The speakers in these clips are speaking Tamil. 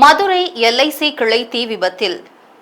மதுரை எல்ஐசி கிளை தீ விபத்தில்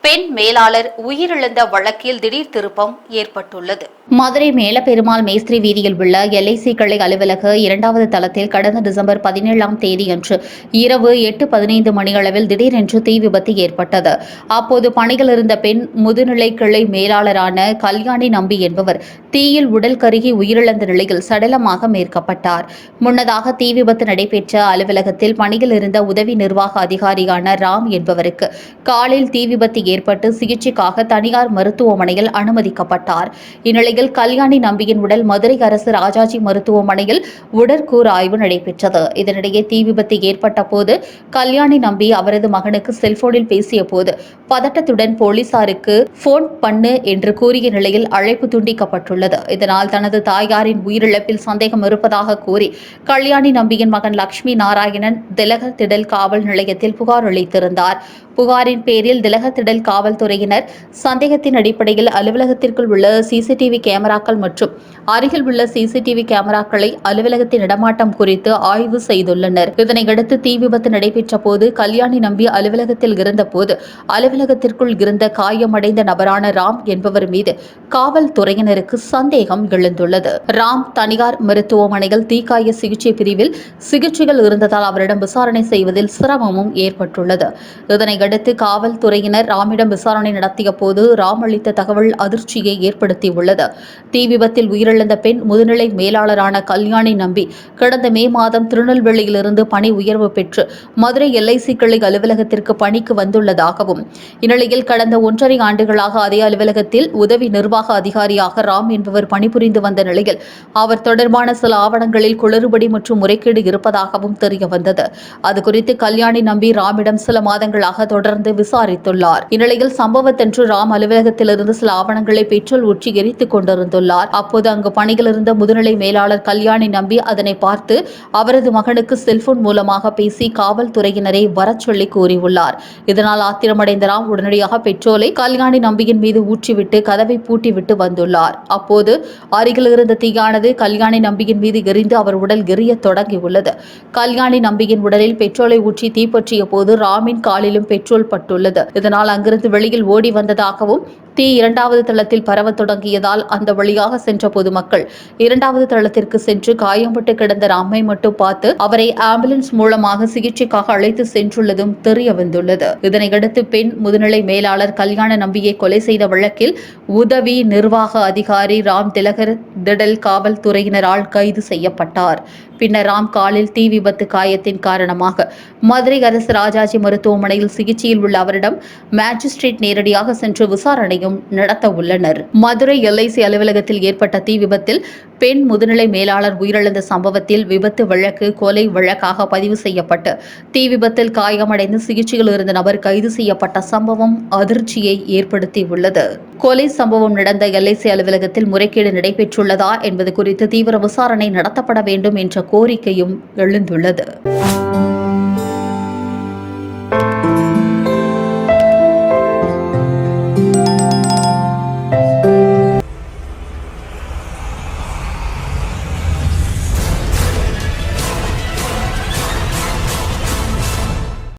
பெண் மேலாளர் உயிரிழந்த வழக்கில் திடீர் திருப்பம் ஏற்பட்டுள்ளது. மதுரை மேலப்பெருமாள் மேஸ்திரி வீதியில் உள்ள எல்ஐசி கிளை அலுவலக இரண்டாவது தளத்தில் கடந்த டிசம்பர் பதினேழாம் தேதியன்று இரவு எட்டு பதினைந்து மணியளவில் திடீரென்று தீ விபத்து ஏற்பட்டது. அப்போது பணியில் இருந்த பெண் முதுநிலை கிளை மேலாளரான கல்யாணி நம்பி என்பவர் தீயில் உடல் கருகி உயிரிழந்த நிலையில் சடலமாக மேற்கப்பட்டார் முன்னதாக தீ விபத்து நடைபெற்ற அலுவலகத்தில் பணியில் இருந்த உதவி நிர்வாக அதிகாரியான ராம் என்பவருக்கு காலில் தீ விபத்து ஏற்பட்டு சிகிச்சைக்காக தனியார் மருத்துவமனையில் அனுமதிக்கப்பட்டார். இந்நிலையில் கல்யாணி நம்பியின் உடல் மதுரை அரசு ராஜாஜி மருத்துவமனையில் உடற்கூறு ஆய்வு நடைபெற்றது. இதனிடையே தீ விபத்து ஏற்பட்ட போது கல்யாணி நம்பி அவரது மகனுக்கு செல்போனில் பேசிய போது பதட்டத்துடன் போலீசாருக்கு போன் பண்ணு என்று கூறிய நிலையில் அழைப்பு துண்டிக்கப்பட்டுள்ளது. இதனால் தனது தாயாரின் உயிரிழப்பில் சந்தேகம் இருப்பதாக கூறி கல்யாணி நம்பியின் மகன் லட்சுமி நாராயணன் திலக திடல் காவல் நிலையத்தில் புகார் அளித்திருந்தார். புகாரின் பேரில் திலக திடல் காவல்துறையினர் சந்தேகத்தின் அடிப்படையில் அலுவலகத்திற்குள் உள்ள சிசிடிவி கேமராக்கள் மற்றும் அருகில் உள்ள சிசிடிவி கேமராக்களை அலுவலகத்தின் இடமாட்டம் குறித்து ஆய்வு செய்துள்ளனர். இதனையடுத்து தீ விபத்து நடைபெற்ற போது கல்யாணி நம்பி அலுவலகத்தில் இருந்தபோது அலுவலகத்திற்குள் இருந்த காயமடைந்த நபரான ராம் என்பவர் மீது காவல்துறையினருக்கு சந்தேகம் எழுந்துள்ளது. ராம் தனியார் மருத்துவமனையில் தீக்காய சிகிச்சை பிரிவில் சிகிச்சைகள் இருந்ததால் அவரிடம் விசாரணை செய்வதில் சிரமமும் ஏற்பட்டுள்ளது. இதனையடுத்து காவல்துறையினர் ராம் ராமிடம் விசாரணை நடத்திய போது ராம் அளித்த தகவல் அதிர்ச்சியை ஏற்படுத்தியுள்ளது. தீ விபத்தில் உயிரிழந்த பெண் முதுநிலை மேலாளரான கல்யாணி நம்பி கடந்த மே மாதம் திருநெல்வேலியிலிருந்து பணி உயர்வு பெற்று மதுரை எல்ஐசி கிளை அலுவலகத்திற்கு பணிக்கு வந்துள்ளதாகவும் இந்நிலையில் கடந்த ஒன்றரை ஆண்டுகளாக அதே அலுவலகத்தில் உதவி நிர்வாக அதிகாரியாக ராம் என்பவர் பணிபுரிந்து வந்த நிலையில் அவர் தொடர்பான சில ஆவணங்களில் குளறுபடி மற்றும் முறைகேடு இருப்பதாகவும் தெரிய வந்தது அது கல்யாணி நம்பி ராமிடம் சில மாதங்களாக தொடர்ந்து விசாரித்துள்ளார். இந்நிலையில் சம்பவத்தன்று ராம் அலுவலகத்திலிருந்து சில ஆவணங்களை பெட்ரோல் ஊற்றி எரித்துக் கொண்டிருந்துள்ளார். அப்போது அங்கு பணியில் இருந்த முதுநிலை மேலாளர் கல்யாணி நம்பி அதனை பார்த்து அவரது மகனுக்கு செல்போன் மூலமாக பேசி காவல்துறையினரை வரச் சொல்லி கூறியுள்ளார். இதனால் ஆத்திரமடைந்த ராம் உடனடியாக பெட்ரோலை கல்யாணி நம்பியின் மீது ஊற்றிவிட்டு கதவை பூட்டிவிட்டு வந்துள்ளார். அப்போது அருகில் இருந்த தீயானது கல்யாணி நம்பியின் மீது எரிந்து அவர் உடல் எரிய தொடங்கியுள்ளது. கல்யாணி நம்பியின் உடலில் பெட்ரோலை ஊற்றி தீப்பற்றிய போது ராமின் காலிலும் பெட்ரோல் பட்டுள்ளது. இதனால் அங்கு அங்கிருந்து வெளியில் ஓடி வந்ததாகவும் தீ இரண்டாவது தளத்தில் பரவத் தொடங்கியதால் அந்த வழியாக சென்ற பொதுமக்கள். இரண்டாவது தளத்திற்கு சென்று காயம்பட்டு கிடந்த ராமை மட்டும் பார்த்து அவரை ஆம்புலன்ஸ் மூலமாக சிகிச்சைக்காக அழைத்து சென்றுள்ளதும் தெரிய வந்துள்ளது. இதனையடுத்து பெண் முதுநிலை மேலாளர் கல்யாண நம்பியை கொலை செய்த வழக்கில் உதவி நிர்வாக அதிகாரி ராம் திலகர் திடல் காவல்துறையினரால் கைது செய்யப்பட்டார். பின்னர் ராம் காலில் தீ விபத்து காயத்தின் காரணமாக மதுரை அரசு ராஜாஜி மருத்துவமனையில் சிகிச்சையில் உள்ள அவரிடம் மேஜிஸ்ட்ரேட் நேரடியாக சென்று விசாரணையும் நடத்த உள்ளனர் மதுரை எல்ஐசி அலுவலகத்தில் ஏற்பட்ட தீ விபத்தில் பெண் முதுநிலை மேலாளர் உயிரிழந்த சம்பவத்தில் விபத்து வழக்கு கொலை வழக்காக பதிவு செய்யப்பட்டு தீ விபத்தில் காயமடைந்து சிகிச்சையில் இருந்த நபர் கைது செய்யப்பட்ட சம்பவம் அதிர்ச்சியை ஏற்படுத்தியுள்ளது. கொலை சம்பவம் நடந்த எல்ஐசி அலுவலகத்தில் முறைகேடு நடைபெற்றுள்ளதா என்பது குறித்து தீவிர விசாரணை நடத்தப்பட வேண்டும் என்ற கோரிக்கையும் எழுந்துள்ளது.